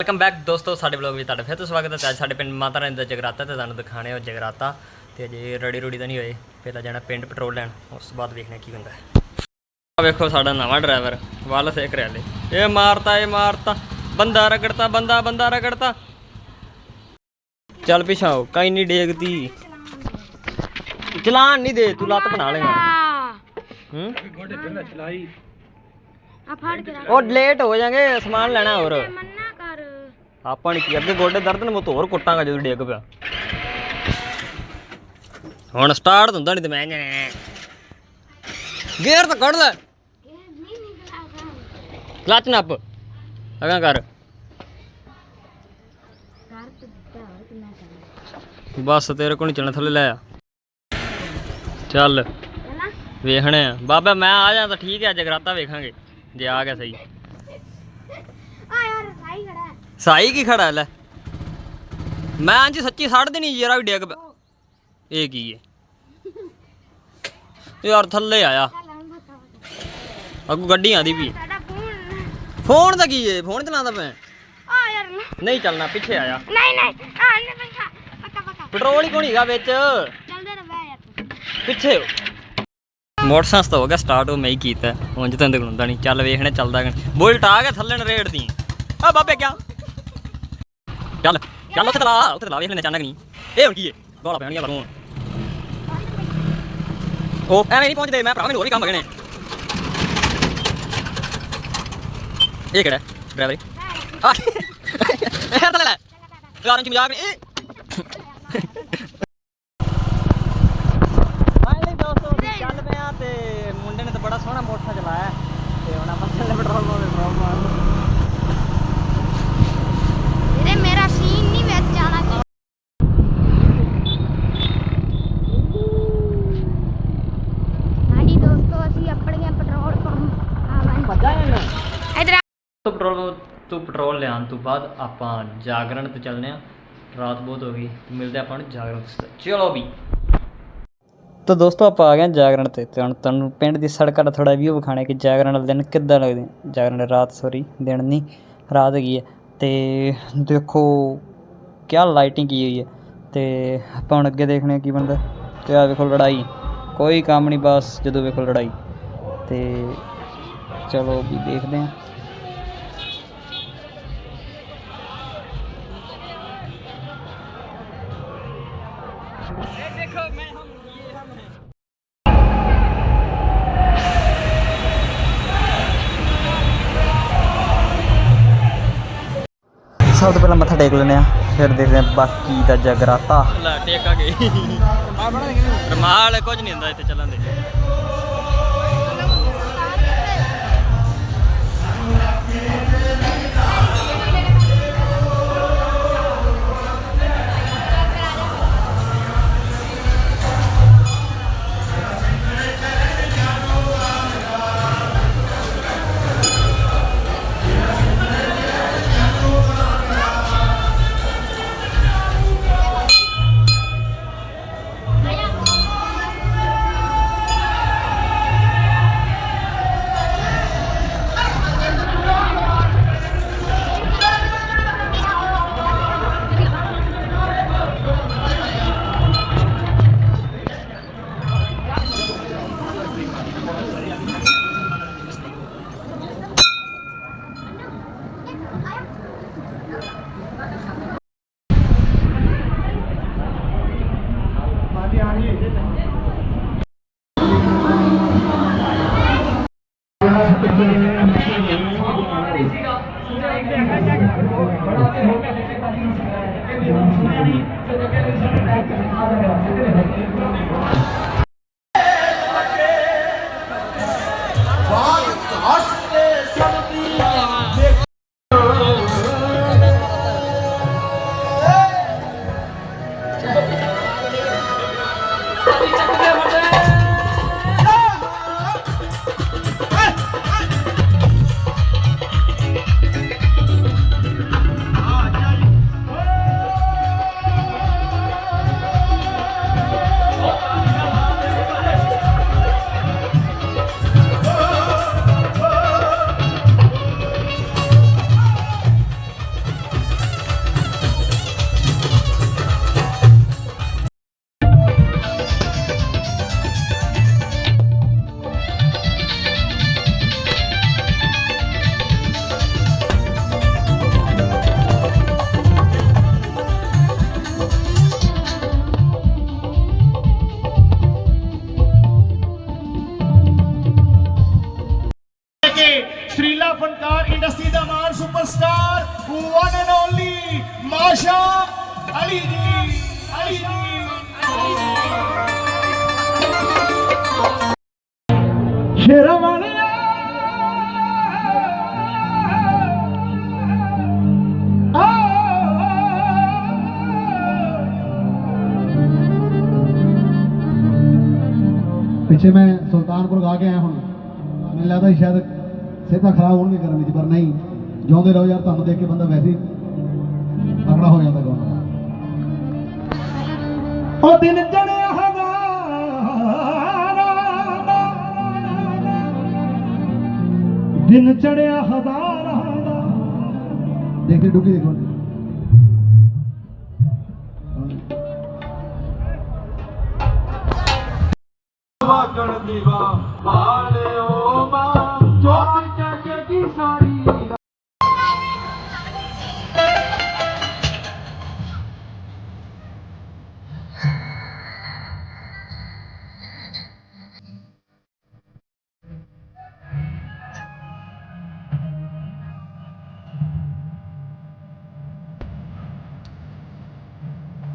Welcome back ਦੋਸਤੋ ਸਾਡੇ vlog ਵਿੱਚ ਤੁਹਾਡਾ ਫਿਰ ਤੋਂ ਸਵਾਗਤ ਹੈ। ਅੱਜ ਸਾਡੇ ਪਿੰਡ ਮਾਤਾ ਰਾਣੀ ਦਾ ਜਗਰਾਤਾ ਤੇ ਤੁਹਾਨੂੰ ਦਿਖਾਣੇ ਉਹ ਜਗਰਾਤਾ। ਤੇ ਅਜੇ ਰੜੀ ਰੋੜੀ ਤਾਂ ਨਹੀਂ ਹੋਏ। ਪਹਿਲਾਂ ਜਾਣਾ ਪਿੰਡ ਪੈਟਰੋਲ ਲੈਣ ਉਸ ਤੋਂ ਬਾਅਦ ਵੇਖਣਾ ਕੀ ਹੁੰਦਾ। ਹੈ ਆ ਵੇਖੋ ਸਾਡਾ ਨਵਾਂ ਡਰਾਈਵਰ ਵੱਲ ਸੇਕ ਰਿਹਾ ਲੈ ਇਹ ਮਾਰਤਾ ਇਹ ਮਾਰਤਾ। ਬੰਦਾ ਰਗੜਤਾ ਬੰਦਾ ਬੰਦਾ ਰਗੜਤਾ। ਚੱਲ ਪਿਛਾਓ ਕਾਈ ਨਹੀਂ ਡੇਗਦੀ। ਚਲਾਨ ਨਹੀਂ ਦੇ ਤੂੰ ਲੱਤ ਬਣਾ ਲੇਗਾ ਹੂੰ? ਆ ਫੜ ਕੇ ਰੱਖ। ਉਹ ਲੇਟ ਹੋ ਜਾਗੇ ਸਮਾਨ ਲੈਣਾ ਹੋਰ। ਆਪਾਂ ਨੇ ਕੀ ਅੱਗੇ ਗੋਡੇ ਦਰਦ ਨੇ, ਮੈਂ ਤਾਂ ਕੁੱਟਾਂਗਾ ਜਦੋਂ ਡਿੱਗ ਪਿਆ। ਹੁਣ ਸਟਾਰਟ ਹੁੰਦਾ ਨਹੀਂ ਤੇ ਮੈਂ ਗੇਅਰ ਤਾਂ ਕੱਢ ਲੈ। ਕਲਚ ਨੱਪ। ਅਗਾਂ ਕਰ। ਬਸ ਤੇਰੇ ਕੋਲ ਨਹੀਂ ਚੱਲਣਾ, ਥੱਲੇ ਲੈ ਆ। ਚੱਲ। ਵੇਖਣੇ ਆ। ਬਾਬਾ, ਮੈਂ ਆ ਜਾ ਤਾਂ ਠੀਕ ਹੈ ਜਗਰਾਤਾ ਵੇਖਾਂਗੇ। ਜੇ ਆ ਗਿਆ ਸਹੀ। ਆ ਯਾਰ ਸਾਈ ਖੜਾ। ਸਾਈ ਕੀ ਖੜਾ ਲੈ। ਮੈਂ ਅੰਜ ਸੱਚੀ ਸੜ ਦੇਣੀ ਜਰਾ ਵੀ ਡਿੱਗ ਪਿਆ। ਇਹ ਕੀ ਹੈ? ਯਾਰ ਥੱਲੇ ਆਇਆ। ਅੱਗੋਂ ਗੱਡੀ ਆਂਦੀ ਵੀ ਸਾਡਾ ਫੋਨ ਫੋਨ ਦਾ ਕੀ ਹੈ? ਫੋਨ ਚਲਾਉਂਦਾ ਮੈਂ ਆ ਯਾਰ ਨਾ- ਨਹੀਂ ਚੱਲਣਾ, ਪਿੱਛੇ ਆਇਆ। ਨਹੀਂ ਨਹੀਂ ਆ ਨਹੀਂ ਪੰਖਾ ਪੱਕਾ ਪੱਕਾ ਪੈਟਰੋਲ ਹੀ ਕੋਣੀਗਾ ਵਿੱਚ? ਚੱਲਦੇ ਰਹਿ ਯਾਰ ਤੂੰ ਪਿੱਛੇ ਹੋ। ਮੋਟਰਸਾਈਕਲ ਤਾਂ ਹੋ ਗਿਆ ਸਟਾਰਟ ਉਹ ਮੈਂ ਹੀ ਕੀਤਾ। ਉਂਝ ਤਾਂ ਇਹਦੇ ਹੁੰਦਾ ਨਹੀਂ। ਚੱਲ ਵੇਖਣੇ, ਚੱਲਦਾ ਕਿ ਨਹੀਂ। ਬੁਲਟ ਆ ਗਿਆ ਥੱਲੇ ਨੂੰ ਰੇੜ ਦੀ ਆ ਬਾਬੇ ਕਿਆ? ਚੱਲ ਚੱਲ ਉੱਥੇ ਤਲਾ ਉੱਥੇ ਤਲਾ ਵੇਖ ਲੈਣੇ ਅਚਾਨਕ ਨਹੀਂ ਇਹ ਹੁਣ ਕੀ ਹੈ ਗੋਲਾ ਪੈਣੀਆਂ ਬਰੋਂ ਉਹ ਐਵੇਂ ਨਹੀਂ ਪਹੁੰਚਦੇ ਮੈਂ ਭਰਾ ਮੈਨੂੰ ਹੋਰ ਵੀ ਕੰਮ ਹੈਗੇ ਨੇ ਇਹ ਕਿਹੜਾ ਡਰਾਈਵਰ ਆ ਇਹ ਤਾਂ ਲੈ ਯਾਰਾਂ ਚ ਮਜ਼ਾਕ ਨਹੀਂ ਫਾਈਨਲੀ ਦੋਸਤੋ ਅਸੀਂ ਚੱਲ ਪਏ ਆ ਤੇ ਮੁੰਡੇ ਨੇ ਤਾਂ ਬੜਾ ਸੋਹਣਾ ਮੋਟਰਸਾਈਕਲ ਚਲਾਇਆ ਤੇ ਹੁਣ ਆਪਾਂ ਚੱਲੇ ਪੈਟਰੋਲ ਪੰਪ ਤੇ ਪੈਟਰੋਲ ਮਾਰਨ ਵੀਰੇ ਮੇਰਾ ਸੀਨ ਨਹੀਂ ਵਿੱਚ ਆਣਾ ਚਾਹੀਦਾ ਹਾਂਜੀ ਦੋਸਤੋ ਅਸੀਂ ਆਪਣੀਆਂ ਪੈਟਰੋਲ ਪੰਪ ਆਵਾਂ ਭੱਜਾ ਇਹਨਾਂ ਇਧਰ ਤੋਂ ਪੈਟਰੋਲ ਤੋਂ ਪੈਟਰੋਲ ਲਿਆਉਣ ਤੋਂ ਬਾਅਦ ਆਪਾਂ ਜਾਗਰਣ ਤੇ ਚੱਲਨੇ ਆ ਰਾਤ ਬਹੁਤ ਹੋ ਗਈ। ਮਿਲਦੇ ਆਪਾਂ ਨੂੰ ਜਾਗਰਣ ਤੇ। ਚਲੋ ਵੀ। ਤਾਂ ਦੋਸਤੋ ਆਪਾਂ ਆ ਗਏ ਹਾਂ ਜਾਗਰਣ ਤੇ। ਤੇ ਹੁਣ ਤੁਹਾਨੂੰ ਪਿੰਡ ਦੀ ਸੜਕਾਂ ਦਾ ਥੋੜਾ ਵਿਊ ਵਿਖਾਣਾ ਕਿ ਜਾਗਰਣ ਵਾਲੇ ਦਿਨ ਕਿੱਦਾਂ ਲੱਗਦੇ ਆ। ਜਾਗਰਣ ਰਾਤ ਸੌਰੀ ਦਿਨ ਨਹੀਂ, ਰਾਤ ਹੈਗੀ ਹੈ ਤੇ ਦੇਖੋ ਕਿਆ ਲਾਈਟਿੰਗ ਕੀ ਹੋਈ ਹੈ ਤੇ ਆਪਾਂ ਹੁਣ ਅੱਗੇ ਦੇਖਣੇ ਆ ਕੀ ਬਣਦਾ। ਤੇ ਆ ਵੇਖੋ ਲੜਾਈ। ਕੋਈ ਕੰਮ ਨਹੀਂ, ਬਸ ਜਦੋਂ ਵੇਖੋ ਲੜਾਈ। ਤੇ ਚਲੋ ਵੀ ਦੇਖਦੇ ਹਾਂ। ਸਭ ਤੋਂ ਪਹਿਲਾਂ ਮੱਥਾ ਟੇਕ ਲੈਂਦੇ ਆ ਫਿਰ ਦੇਖਦੇ ਆ ਬਾਕੀ ਦਾ ਜਗਰਾਤਾ। ਲੈ ਟੇਕਾ ਰਮਾਲ ਕੁਝ ਨਹੀਂ ਹੁੰਦਾ ਇੱਥੇ ਚੱਲਣ ਦੇ। Superstar one and only Masha Ali ji Ali ji. ਸ਼ੇਰਾਂ ਵਾਲਿਆ। ਪਿੱਛੇ ਮੈਂ ਸੁਲਤਾਨਪੁਰ ਗਾ ਕੇ ਆਇਆ ਹੁਣ। ਮੈਨੂੰ ਲੱਗਦਾ ਸੀ ਸ਼ਾਇਦ ਸਿਹਤਾਂ ਖਰਾਬ ਹੋਣਗੇ ਗਰਮੀ 'ਚ ਪਰ ਨਹੀਂ। ਜਿਉਂਦੇ ਰਹੋ ਯਾਰ ਤੁਹਾਨੂੰ ਦੇਖ ਕੇ ਬੰਦਾ ਵੈਸੇ ਹੀ ਤਕੜਾ ਹੋ ਜਾਂਦਾ ਗਾਉਣ ਉਹ ਦਿਨ ਚੜਿਆ ਹਜ਼ਾਰਾਂ ਦਾ ਦਿਨ ਚੜਿਆ ਹਜ਼ਾਰਾਂ ਦਾ। ਦੇਖ ਕੇ ਡੁੱਗੀ ਦੇਖੋ। ਵਾਗਣ ਦੀਵਾ